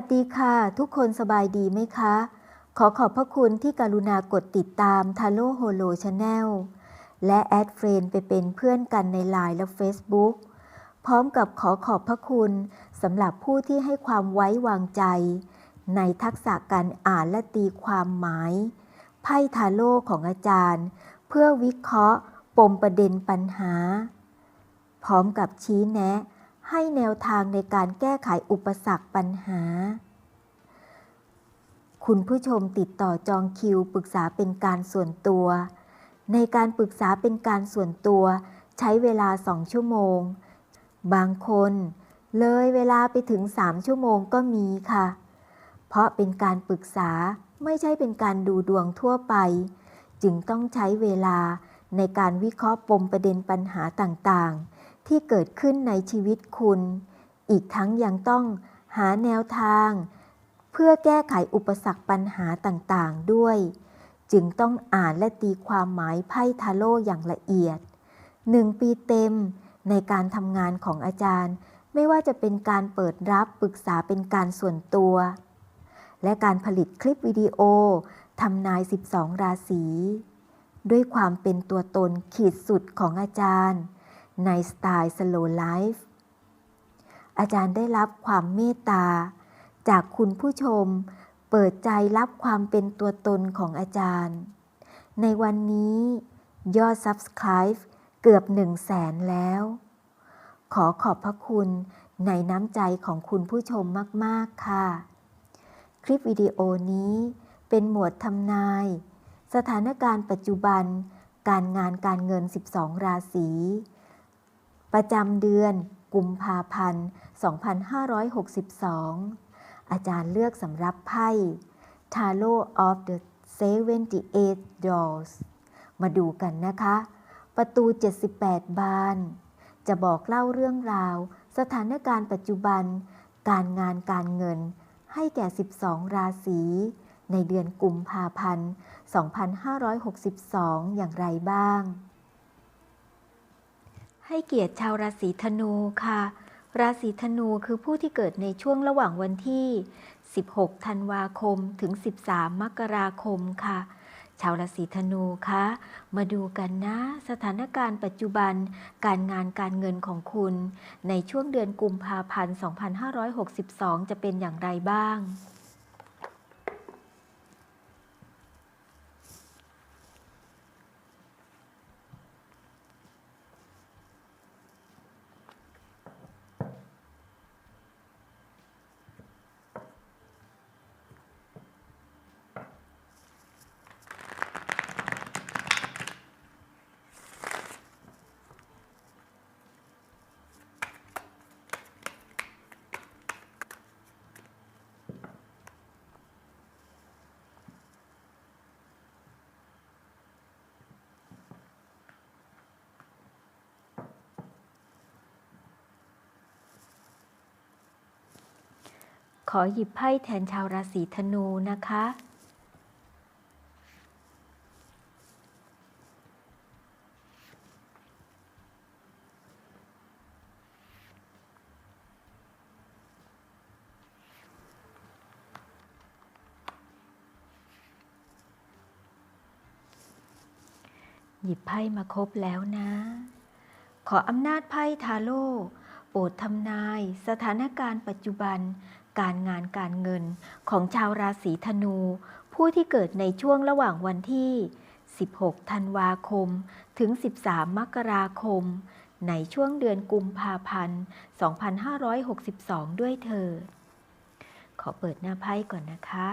วัสดีค่ะ ทุกคนสบายดีไหมคะ ขอขอบพระคุณที่กรุณากดติดตามทาโ o โฮโลชาแนลและแอดเฟรนไปเป็นเพื่อนกันใน Line และ Facebook พร้อมกับขอขอบพระคุณสำหรับผู้ที่ให้ความไว้วางใจ ในทักษะการอ่านและตีความหมาย ไพ่ทาโร่ของอาจารย์ เพื่อวิเคราะห์ ปมประเด็นปัญหา พร้อมกับชี้แนะ ให้แนวทางในการแก้ไขอุปสรรคปัญหา คุณผู้ชมติดต่อจองคิวปรึกษาเป็นการส่วนตัว ในการปรึกษาเป็นการส่วนตัว ใช้เวลาสองชั่วโมง บางคน เลยเวลาไปถึงสามชั่วโมงก็มีค่ะ เพราะเป็นการปรึกษาไม่ใช่เป็นการดูดวงทั่วไป จึงต้องใช้เวลาในการวิเคราะห์ปมประเด็นปัญหาต่างๆ ที่เกิดขึ้นในชีวิตคุณ อีกทั้งยังต้องหาแนวทาง เพื่อแก้ไขอุปสรรคปัญหาต่างๆด้วย จึงต้องอ่านและตีความหมายไพ่ทาโร่อย่างละเอียดหนึ่งปีเต็มในการทำงานของอาจารย์ ไม่ว่าจะเป็นการเปิดรับปรึกษาเป็นการส่วนตัว และการผลิตคลิปวิดีโอทำนาย 12 ราศีด้วยความเป็นตัวตนขีดสุดของอาจารย์ ในสไตล์ Slow Life อาจารย์ได้รับความเมตตา จากคุณผู้ชม เปิดใจรับความเป็นตัวตนของอาจารย์ ในวันนี้ยอด Subscribe เกือบ1 0 0 0 0แสนแล้ว ขอขอบพระคุณในน้ำใจของคุณผู้ชมมาก ๆ ค่ะ คลิปวิดีโอนี้เป็นหมวดทำนาย สถานการณ์ปัจจุบัน การงานการเงิน 12 ราศี ประจำเดือนกุมภาพันธ์ 2562 อาจารย์เลือกสำรับไพ่ Tarot of the 78 Doors มาดูกันนะคะ ประตู 78 บาน จะบอกเล่าเรื่องราว สถานการณ์ปัจจุบัน การงานการเงิน ให้แก่ 12 ราศีในเดือนกุมภาพันธ์ 2562 อย่างไรบ้าง ให้เกียรติชาวราศีธนูค่ะ ราศีธนูคือผู้ที่เกิดในช่วงระหว่างวันที่ 16 ธันวาคมถึง 13 มกราคมค่ะ ชาวราศีธนูคะมาดูกันนะ สถานการณ์ปัจจุบันการงานการเงินของคุณ ในช่วงเดือนกุมภาพันธ์ 2562 จะเป็นอย่างไรบ้าง ขอหยิบไพ่แทนชาวราศีธนูนะคะ หยิบไพ่มาครบแล้วนะ ขออำนาจไพ่ทาโร่โปรดทำนาย สถานการณ์ปัจจุบัน การงานการเงินของชาวราศีธนู ผู้ที่เกิดในช่วงระหว่างวันที่ 16 ธันวาคม ถึง 13 มกราคม ในช่วงเดือนกุมภาพันธ์ 2562 ด้วยเธอ ขอเปิดหน้าไพ่ก่อนนะคะ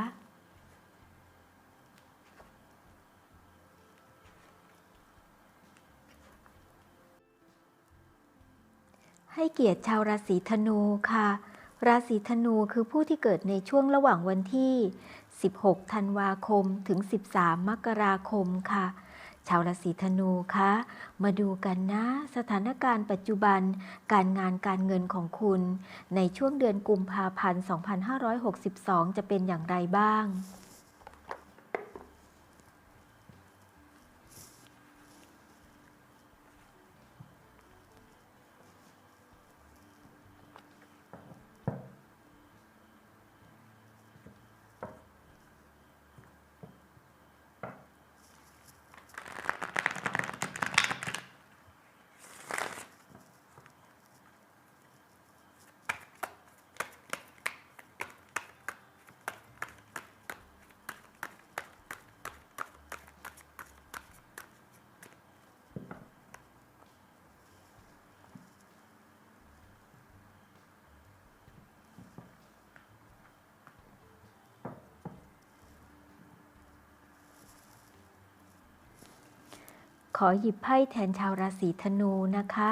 ให้เกียรติชาวราศีธนูค่ะ ราศีธนูคือผู้ที่เกิดในช่วงระหว่างวันที่ 16 ธันวาคมถึง 13 มกราคมค่ะ ชาวราศีธนูคะ มาดูกันนะ สถานการณ์ปัจจุบัน การงานการเงินของคุณ ในช่วงเดือนกุมภาพันธ์ 2562 จะเป็นอย่างไรบ้าง ขอหยิบไพ่แทนชาวราศีธนูนะคะ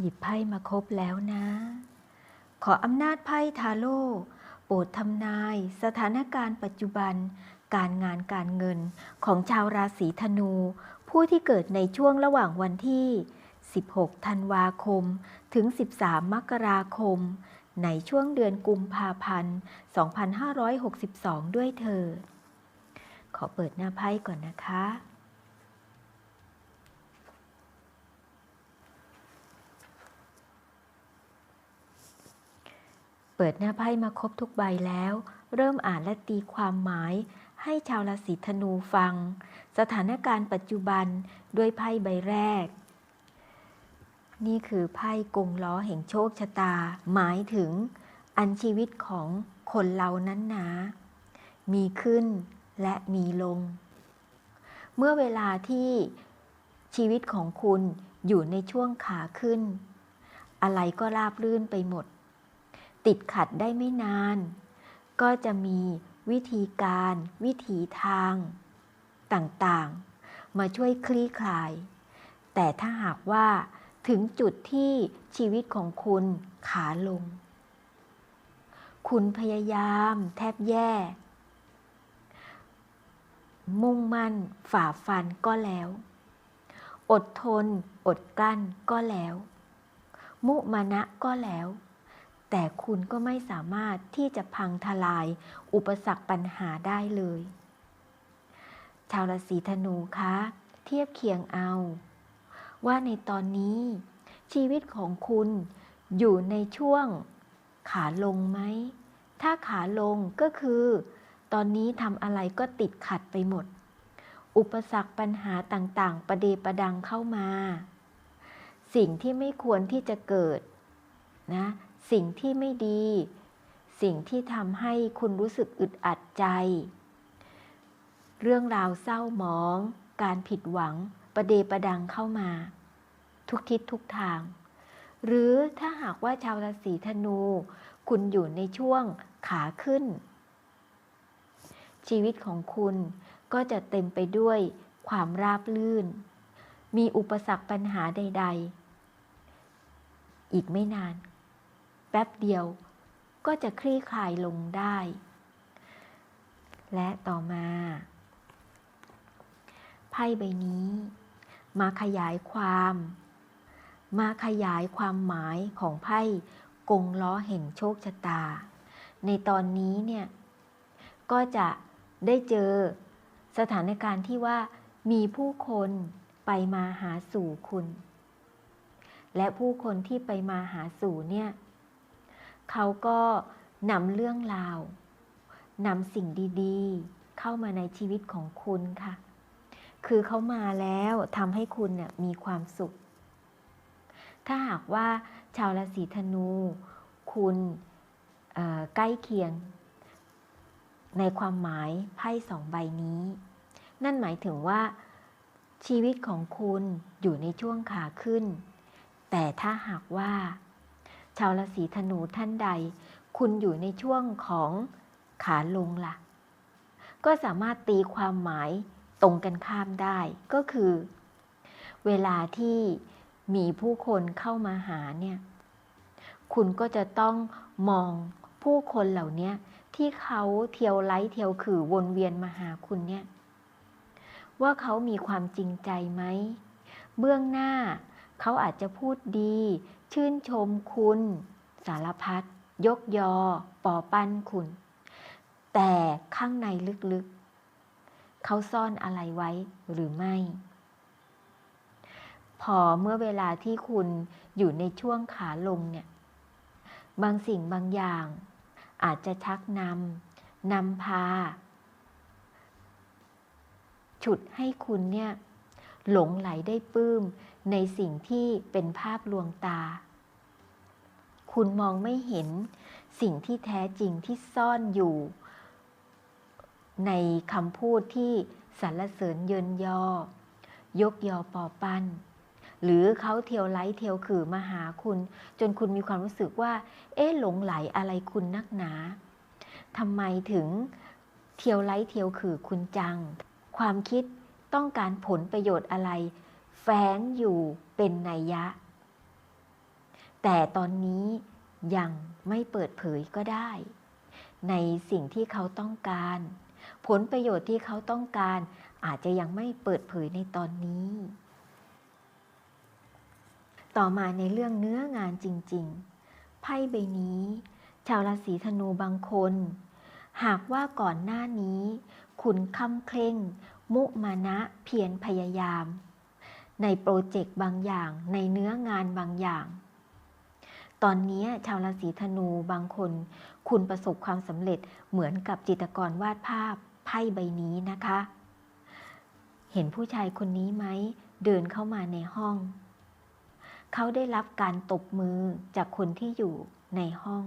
หยิบไพ่มาครบแล้วนะ ขออำนาจไพ่ทาโร่โปรดทำนาย สถานการณ์ปัจจุบัน การงานการเงินของชาวราศีธนู ผู้ที่เกิดในช่วงระหว่างวันที่ 16 ธันวาคม ถึง 13 มกราคม ในช่วงเดือนกุมภาพันธ์ 2562 ด้วยเธอ ขอเปิดหน้าไพ่ก่อนนะคะ เปิดหน้าไพ่มาครบทุกใบแล้ว เริ่มอ่านและตีความหมาย ให้ชาวราศีธนูฟัง สถานการณ์ปัจจุบันด้วยไพ่ใบแรก นี่คือไพ่กงล้อแห่งโชคชะตา หมายถึง อันชีวิตของคนเรานั้นนะมีขึ้นและมีลง เมื่อเวลาที่ชีวิตของคุณอยู่ในช่วงขาขึ้น อะไรก็ราบรื่นไปหมด ติดขัดได้ไม่นาน ก็จะมีวิธีการวิถีทางต่างๆ มาช่วยคลี่คลาย แต่ถ้าหากว่าถึงจุดที่ชีวิตของคุณขาลง คุณพยายามแทบแย่ มุ่งมั่นฝ่าฟันก็แล้ว อดทน อดกลั้นก็แล้ว มุมานะก็แล้ว แต่คุณก็ไม่สามารถที่จะพังทลาย อุปสรรคปัญหาได้เลย ชาวราศีธนูคะ เทียบเคียงเอา ว่าในตอนนี้ ชีวิตของคุณอยู่ในช่วงขาลงไหม ถ้าขาลงก็คือ ตอนนี้ทำอะไรก็ติดขัดไปหมด อุปสรรคปัญหาต่างๆ ประเดประดังเข้ามา สิ่งที่ไม่ควรที่จะเกิดนะ สิ่งที่ไม่ดี สิ่งที่ทำให้คุณรู้สึกอึดอัดใจ เรื่องราวเศร้าหมอง การผิดหวัง ประเดประดังเข้ามา ทุกทิศทุกทาง หรือถ้าหากว่าชาวราศีธนู คุณอยู่ในช่วงขาขึ้น ชีวิตของคุณก็จะเต็มไปด้วยความราบลื่น มีอุปสรรคปัญหาใด ๆ อีกไม่นาน แป๊บเดียว ก็จะคลี่คลายลงได้ และต่อมาไพ่ใบนี้ มาขยายความ มาขยายความหมายของไพ่กงล้อแห่งโชคชะตา ในตอนนี้เนี่ย ก็จะได้เจอสถานการณ์ที่ว่ามีผู้คนไปมาหาสู่คุณ และผู้คนที่ไปมาหาสู่เนี่ย เขาก็นำเรื่องราว นำสิ่งดีๆ เข้ามาในชีวิตของคุณค่ะ คือเขามาแล้วทำให้คุณเนี่ยมีความสุข ถ้าหากว่าชาวราศีธนู คุณใกล้เคียง ในความหมายไพ่สองใบนี้ นั่นหมายถึงว่าชีวิตของคุณอยู่ในช่วงขาขึ้น แต่ถ้าหากว่า ชาวราศีธนูท่านใด คุณอยู่ในช่วงของขาลงละ่ะ ก็สามารถตีความหมายตรงกันข้ามได้ก็คือ เวลาที่มีผู้คนเข้ามาหาเนี่ย คุณก็จะต้องมองผู้คนเหล่านี้ที่เขาเที่ยวไล้เที่ยวขื่อวนเวียนมาหาคุณเนี่ย ว่าเขามีความจริงใจไหม เบื้องหน้าเขาอาจจะพูดดี ชื่นชมคุณ สารพัดยกยอปอปั้นคุณ แต่ข้างในลึกๆ เขาซ่อนอะไรไว้หรือไม่ พอเมื่อเวลาที่คุณอยู่ในช่วงขาลงเนี่ย บางสิ่งบางอย่าง อาจจะชักนำนำพา ฉุดให้คุณเนี่ยหลงไหลได้ปลื้ม ในสิ่งที่เป็นภาพลวงตา คุณมองไม่เห็นสิ่งที่แท้จริงที่ซ่อนอยู่ ในคำพูดที่สรรเสริญเยินยอ ยกยอปอปั้น หรือเขาเทียวไล้เทียวขื่อมาหาคุณ จนคุณมีความรู้สึกว่า เอ๊ะหลงไหลอะไรคุณนักหนาทำไมถึงเทียวไล้เทียวขื่อคุณจัง ความคิดต้องการผลประโยชน์อะไร แฝงอยู่เป็นนัยยะ แต่ตอนนี้ยังไม่เปิดเผยก็ได้ ในสิ่งที่เขาต้องการ ผลประโยชน์ที่เขาต้องการ อาจจะยังไม่เปิดเผยในตอนนี้ ต่อมาในเรื่องเนื้องานจริง ๆ ไพ่ใบนี้ ชาวราศีธนูบางคน หากว่าก่อนหน้านี้ คุณคำเคร่ง มุมานะเพียรพยายาม ในโปรเจกต์บางอย่าง ในเนื้องานบางอย่าง ตอนนี้ชาวราศีธนูบางคน คุณประสบความสำเร็จเหมือนกับจิตรกรวาดภาพไพ่ใบนี้นะคะ เห็นผู้ชายคนนี้ไหม เดินเข้ามาในห้อง เขาได้รับการตบมือจากคนที่อยู่ในห้อง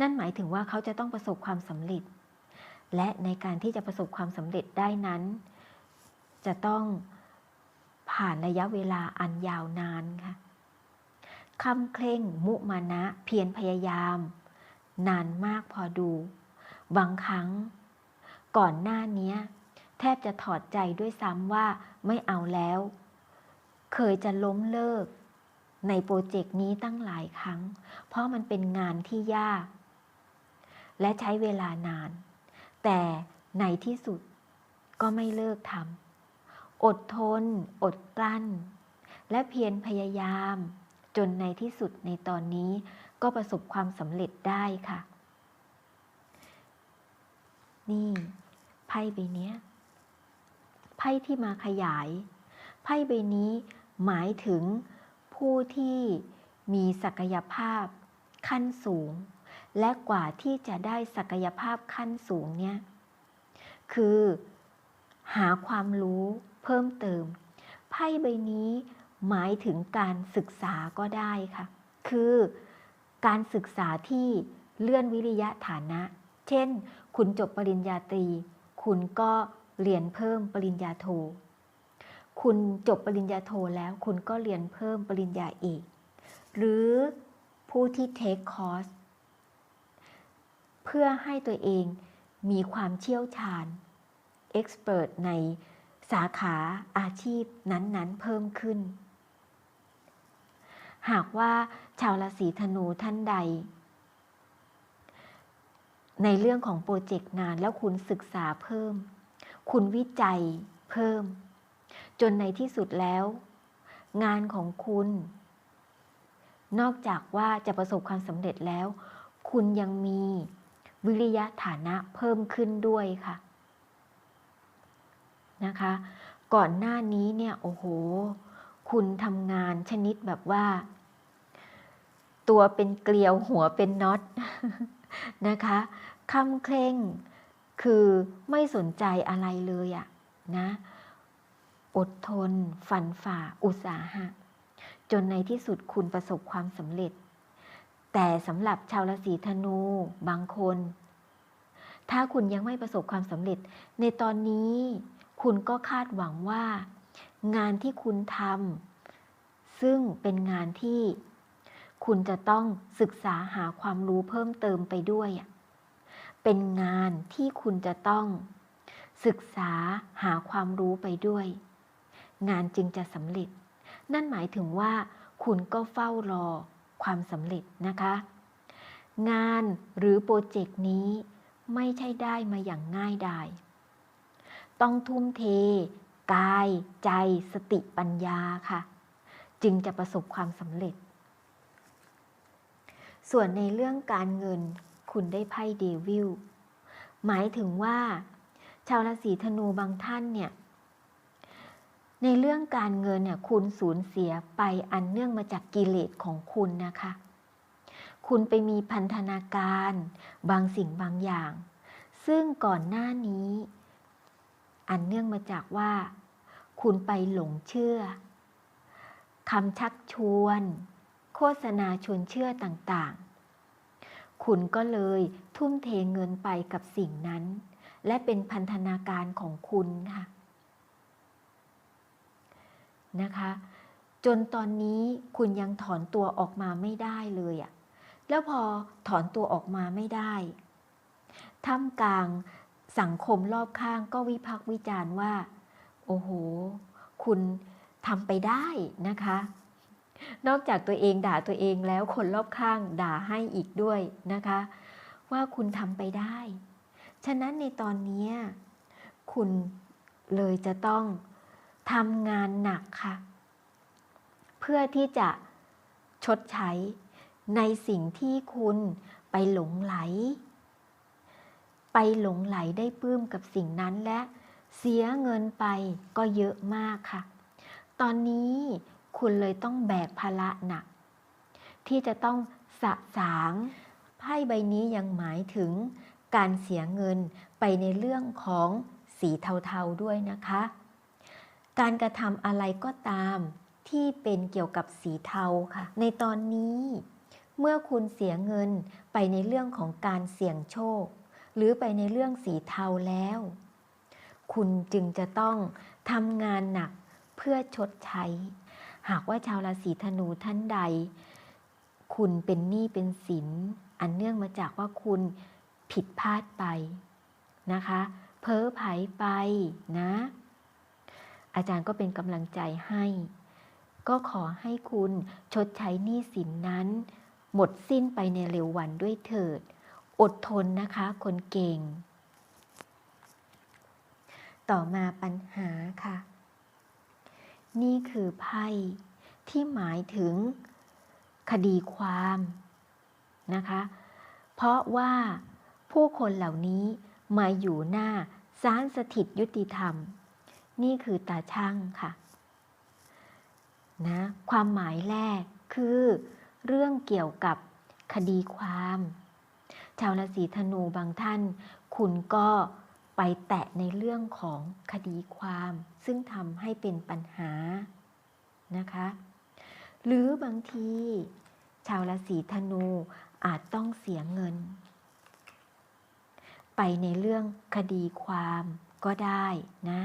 นั่นหมายถึงว่าเขาจะต้องประสบความสำเร็จ และในการที่จะประสบความสำเร็จได้นั้น จะต้อง ผ่านระยะเวลาอันยาวนานค่ะคำเคร่งมุมานะเพียรพยายาม นานมากพอดู บางครั้ง ก่อนหน้านี้แทบจะถอดใจด้วยซ้ำว่าไม่เอาแล้ว เคยจะล้มเลิก ในโปรเจกต์นี้ตั้งหลายครั้ง เพราะมันเป็นงานที่ยาก และใช้เวลานาน แต่ในที่สุดก็ไม่เลิกทำ อดทน อดกลั้น และเพียรพยายาม จนในที่สุดในตอนนี้ก็ประสบความสำเร็จได้ค่ะ นี่ไพ่ใบนี้ไพ่ที่มาขยาย ไพ่ใบนี้หมายถึงผู้ที่มีศักยภาพขั้นสูง และกว่าที่จะได้ศักยภาพขั้นสูงเนี่ยคือหาความรู้ เพิ่มเติม ไพ่ใบนี้หมายถึงการศึกษาก็ได้ค่ะ คือการศึกษาที่เลื่อนวิริยะฐานะ เช่น คุณจบปริญญาตรี คุณก็เรียนเพิ่มปริญญาโท คุณจบปริญญาโทแล้ว คุณก็เรียนเพิ่มปริญญาเอก หรือผู้ที่เทคคอร์สเพื่อให้ตัวเองมีความเชี่ยวชาญเอ็กซ์เพรสใน สาขาอาชีพนั้นๆ เพิ่มขึ้น หากว่าชาวราศีธนูท่านใด ในเรื่องของโปรเจกต์งานแล้วคุณศึกษาเพิ่ม คุณวิจัยเพิ่ม จนในที่สุดแล้ว งานของคุณ นอกจากว่าจะประสบความสำเร็จแล้ว คุณยังมีวิริยะฐานะเพิ่มขึ้นด้วยค่ะ นะคะ ก่อนหน้านี้เนี่ยโอ้โห คุณทำงานชนิดแบบว่า ตัวเป็นเกลียวหัวเป็นน็อตนะคะคำเคร่งคือไม่สนใจอะไรเลยอะนะ อดทน ฝันฝ่า อุตสาหะ จนในที่สุดคุณประสบความสำเร็จ แต่สำหรับชาวราศีธนูบางคน ถ้าคุณยังไม่ประสบความสำเร็จในตอนนี้ คุณก็คาดหวังว่า งานที่คุณทำซึ่งเป็นงานที่ คุณจะต้องศึกษาหาความรู้เพิ่มเติมไปด้วย เป็นงานที่คุณจะต้อง ศึกษาหาความรู้ไปด้วย งานจึงจะสำเร็จ นั่นหมายถึงว่า คุณก็เฝ้ารอความสำเร็จนะคะ งานหรือโปรเจกต์นี้ไม่ใช่ได้มาอย่างง่ายดาย ต้องทุ่มเท กาย ใจสติปัญญาค่ะ จึงจะประสบความสำเร็จ ส่วนในเรื่องการเงินคุณได้ไพ่เดวิลหมายถึงว่า ชาวราศีธนูบางท่านเนี่ยในเรื่องการเงินเนี่ยคุณสูญเสียไปอันเนื่องมาจากกิเลสของคุณนะคะ คุณไปมีพันธนาการ บางสิ่งบางอย่าง ซึ่งก่อนหน้านี้ อันเนื่องมาจากว่า คุณไปหลงเชื่อคำชักชวน โฆษณาชวนเชื่อต่างๆ คุณก็เลยทุ่มเทเงินไปกับสิ่งนั้น และเป็นพันธนาการของคุณค่ะนะคะ จนตอนนี้คุณยังถอนตัวออกมาไม่ได้เลยอะแล้วพอถอนตัวออกมาไม่ได้ท่ามกลาง สังคมรอบข้างก็วิพักษ์วิจารณ์ว่า โอ้โห คุณทำไปได้นะคะ นอกจากตัวเองด่าตัวเองแล้วคนรอบข้างด่าให้อีกด้วยนะคะ ว่าคุณทำไปได้ ฉะนั้นในตอนนี้คุณเลยจะต้องทำงานหนักค่ะ เพื่อที่จะชดใช้ในสิ่งที่คุณไปหลงไหล ไปหลงไหลได้ปลื้มกับสิ่งนั้นและเสียเงินไปก็เยอะมากค่ะ ตอนนี้คุณเลยต้องแบกภาระหนัก ที่จะต้องสะสางไพ่ใบนี้ยังหมายถึงการเสียเงินไปในเรื่องของสีเทาๆด้วยนะคะ การกระทำอะไรก็ตามที่เป็นเกี่ยวกับสีเทาค่ะ ในตอนนี้ เมื่อคุณเสียเงินไปในเรื่องของการเสี่ยงโชค หรือไปในเรื่องสีเทาแล้ว คุณจึงจะต้องทำงานหนักเพื่อชดใช้ หากว่าชาวราศีธนูท่านใด คุณเป็นหนี้เป็นสิน อันเนื่องมาจากว่าคุณผิดพลาดไปนะคะ เพ้อไผไปนะ อาจารย์ก็เป็นกำลังใจให้ ก็ขอให้คุณชดใช้หนี้สินนั้น หมดสิ้นไปในเร็ววันด้วยเถิด อดทนนะคะ คนเก่ง ต่อมาปัญหาค่ะ นี่คือไพ่ที่หมายถึงคดีความนะคะ เพราะว่าผู้คนเหล่านี้มาอยู่หน้าศาลสถิตยุติธรรม นี่คือตาช่างค่ะนะความหมายแรกคือเรื่องเกี่ยวกับคดีความ ชาวราศีธนูบางท่าน คุณก็ไปแตะในเรื่องของคดีความ ซึ่งทำให้เป็นปัญหานะคะ หรือบางที ชาวราศีธนูอาจต้องเสียเงิน ไปในเรื่องคดีความก็ได้นะ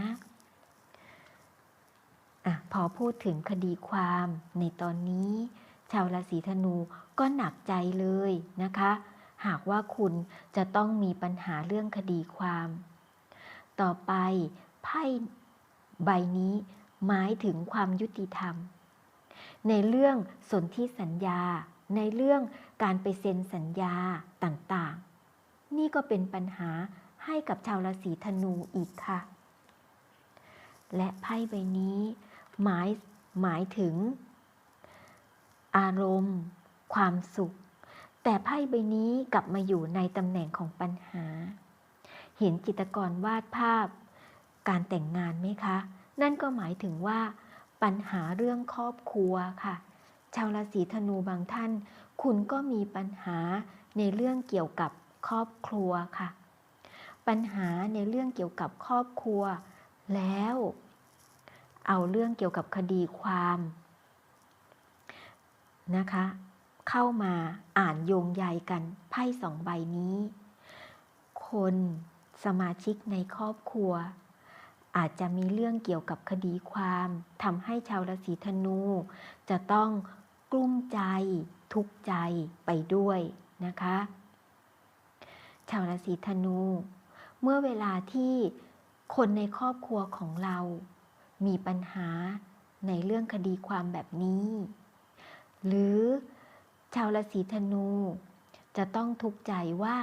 อะพอพูดถึงคดีความในตอนนี้ ชาวราศีธนูก็หนักใจเลยนะคะ หากว่าคุณจะต้องมีปัญหาเรื่องคดีความ ต่อไปไพ่ใบนี้หมายถึงความยุติธรรม ในเรื่องสนธิสัญญา ในเรื่องการไปเซ็นสัญญาต่างๆ นี่ก็เป็นปัญหาให้กับชาวราศีธนูอีกค่ะ และไพ่ใบนี้ หมายหมายถึงอารมณ์ ความสุข แต่ไพ่ใบนี้กลับมาอยู่ในตำแหน่งของปัญหา เห็นจิตรกรวาดภาพ การแต่งงานไหมคะ นั่นก็หมายถึงว่า ปัญหาเรื่องครอบครัวค่ะ ชาวราศีธนูบางท่าน คุณก็มีปัญหาในเรื่องเกี่ยวกับครอบครัวค่ะ ปัญหาในเรื่องเกี่ยวกับครอบครัว แล้ว เอาเรื่องเกี่ยวกับคดีความนะคะ เข้ามาอ่านโยงใยกันไพ่สองใบนี้ คนสมาชิกในครอบครัว อาจจะมีเรื่องเกี่ยวกับคดีความทำให้ชาวราศีธนู จะต้องกลุ้มใจ ทุกข์ใจไปด้วยนะคะ ชาวราศีธนู เมื่อเวลาที่คนในครอบครัวของเรา มีปัญหาในเรื่องคดีความแบบนี้ หรือ ชาวราศีธนู จะต้องทุกข์ใจว่า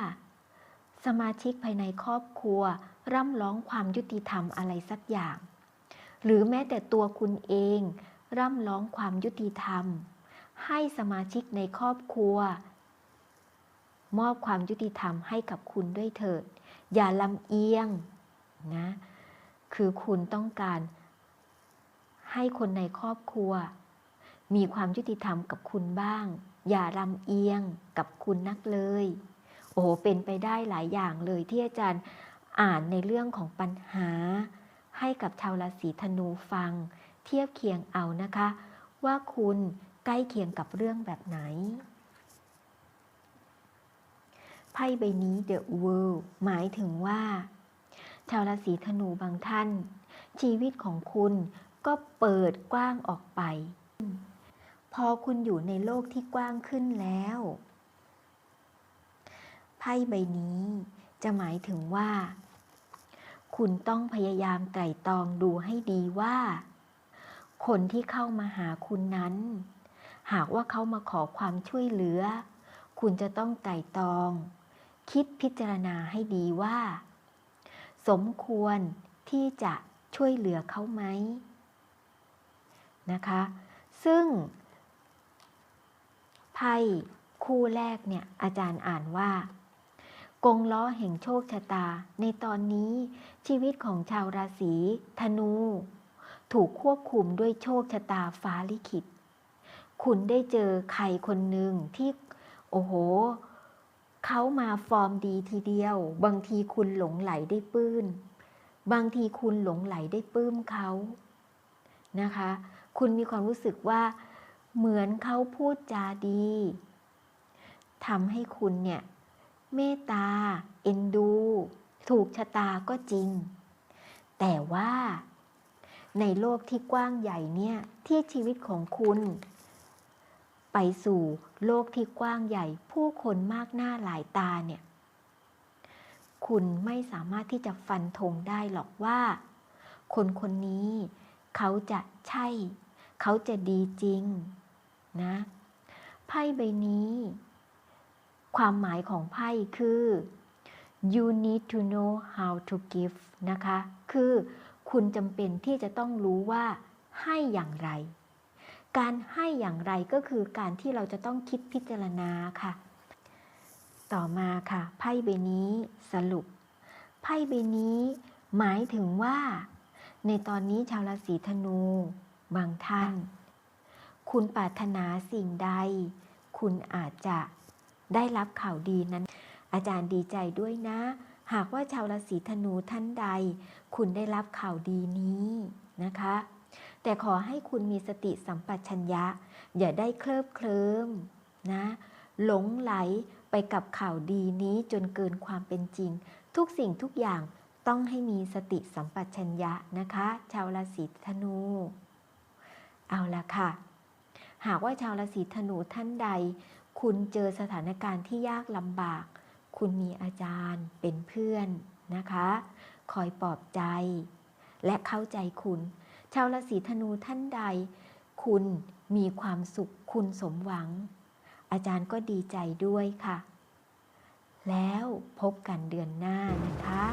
สมาชิกภายในครอบครัว ร่ำร้องความยุติธรรมอะไรสักอย่าง หรือแม้แต่ตัวคุณเอง ร่ำร้องความยุติธรรม ให้สมาชิกในครอบครัว มอบความยุติธรรมให้กับคุณด้วยเถิด อย่าลำเอียงนะ คือคุณต้องการให้คนในครอบครัว มีความยุติธรรมกับคุณบ้าง อย่าลำเอียงกับคุณนักเลย โอ้โหเป็นไปได้หลายอย่างเลยที่อาจารย์อ่านในเรื่องของปัญหา ให้กับชาวราศีธนูฟัง เทียบเคียงเอานะคะ ว่าคุณใกล้เคียงกับเรื่องแบบไหนไพ่ใบนี้ The World หมายถึงว่า ชาวราศีธนูบางท่าน ชีวิตของคุณก็เปิดกว้างออกไป อคุณอยู่ในโลกที่กว้างขึ้นแล้ว ไพ่ใบนี้จะหมายถึงว่า คุณต้องพยายามไตร่ตรองดูให้ดีว่า คนที่เข้ามาหาคุณนั้น หากว่าเขามาขอความช่วยเหลือ คุณจะต้องไตร่ตรอง คิดพิจารณาให้ดีว่า สมควรที่จะช่วยเหลือเขาไหมนะคะ ซึ่ง ไพ่คู่แรกเนี่ยอาจารย์อ่านว่ากงล้อแห่งโชคชะตา ในตอนนี้ชีวิตของชาวราศีธนู ถูกควบคุมด้วยโชคชะตาฟ้าลิขิต คุณได้เจอใครคนหนึ่งที่โอ้โหเขามาฟอร์มดีทีเดียว บางทีคุณหลงไหลได้ปื้น บางทีคุณหลงไหลได้ปื้มเขานะคะ คุณมีความรู้สึกว่า เหมือนเขาพูดจาดีทำให้คุณเนี่ยเมตตา เอ็นดู ถูกชะตาก็จริง แต่ว่าในโลกที่กว้างใหญ่เนี่ยที่ชีวิตของคุณ ไปสู่โลกที่กว้างใหญ่ ผู้คนมากหน้าหลายตาเนี่ยคุณไม่สามารถที่จะฟันธงได้หรอกว่า คนคนนี้ เขาจะใช่ เขาจะดีจริง นะไพ่ใบนี้ ความหมายของไพ่คือ you need to know how to give นะคะ คือคุณจำเป็นที่จะต้องรู้ว่าให้อย่างไร การให้อย่างไรก็คือการที่เราจะต้องคิดพิจารณาค่ะ ต่อมาค่ะ ไพ่ใบนี้สรุป ไพ่ใบนี้หมายถึงว่า ในตอนนี้ชาวราศีธนูบางท่าน คุณปรารถนาสิ่งใด คุณอาจจะได้รับข่าวดีนั้น อาจารย์ดีใจด้วยนะ หากว่าชาวราศีธนูท่านใด คุณได้รับข่าวดีนี้นะคะ แต่ขอให้คุณมีสติสัมปชัญญะ อย่าได้เคลิบเคลิ้มนะหลงไหลไปกับข่าวดีนี้จนเกินความเป็นจริง ทุกสิ่งทุกอย่างต้องให้มีสติสัมปชัญญะนะคะ ชาวราศีธนู เอาละค่ะ หากว่าชาวราศีธนูท่านใด คุณเจอสถานการณ์ที่ยากลำบาก คุณมีอาจารย์เป็นเพื่อนนะคะ คอยปลอบใจ และเข้าใจคุณ ชาวราศีธนูท่านใด คุณมีความสุขคุณสมหวัง อาจารย์ก็ดีใจด้วยค่ะ แล้วพบกันเดือนหน้านะคะ